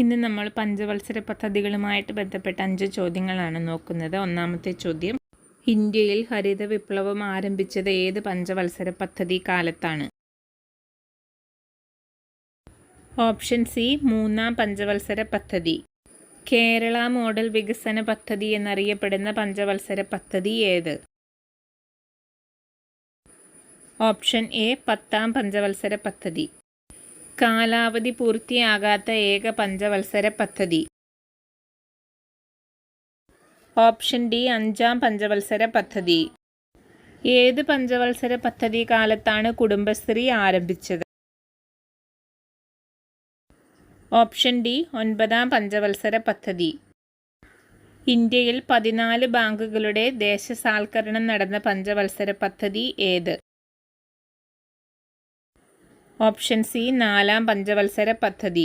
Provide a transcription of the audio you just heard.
ഇന്ന് നമ്മൾ പഞ്ചവത്സര പദ്ധതികളുമായിട്ട് ബന്ധപ്പെട്ട അഞ്ച് ചോദ്യങ്ങളാണ് നോക്കുന്നത്. ഒന്നാമത്തെ ചോദ്യം ഇന്ത്യയിൽ ഹരിത വിപ്ലവം ആരംഭിച്ചത് ഏത് പഞ്ചവത്സര പദ്ധതി കാലത്താണ്? ഓപ്ഷൻ സി മൂന്നാം പഞ്ചവത്സര പദ്ധതി. കേരള മോഡൽ വികസന പദ്ധതി എന്നറിയപ്പെടുന്ന പഞ്ചവത്സര പദ്ധതി ഏത്? ഓപ്ഷൻ എ പത്താം പഞ്ചവത്സര പദ്ധതി. കാലാവധി പൂർത്തിയാകാത്ത ഏക പഞ്ചവത്സര പദ്ധതി. ഓപ്ഷൻ ഡി അഞ്ചാം പഞ്ചവത്സര പദ്ധതി. ഏത് പഞ്ചവത്സര പദ്ധതി കാലത്താണ് കുടുംബശ്രീ ആരംഭിച്ചത്? ഓപ്ഷൻ ഡി ഒൻപതാം പഞ്ചവത്സര പദ്ധതി. ഇന്ത്യയിൽ പതിനാല് ബാങ്കുകളുടെ ദേശസാൽക്കരണം നടന്ന പഞ്ചവത്സര പദ്ധതി ഏത്? ഓപ്ഷൻ സി നാലാം പഞ്ചവത്സര പദ്ധതി.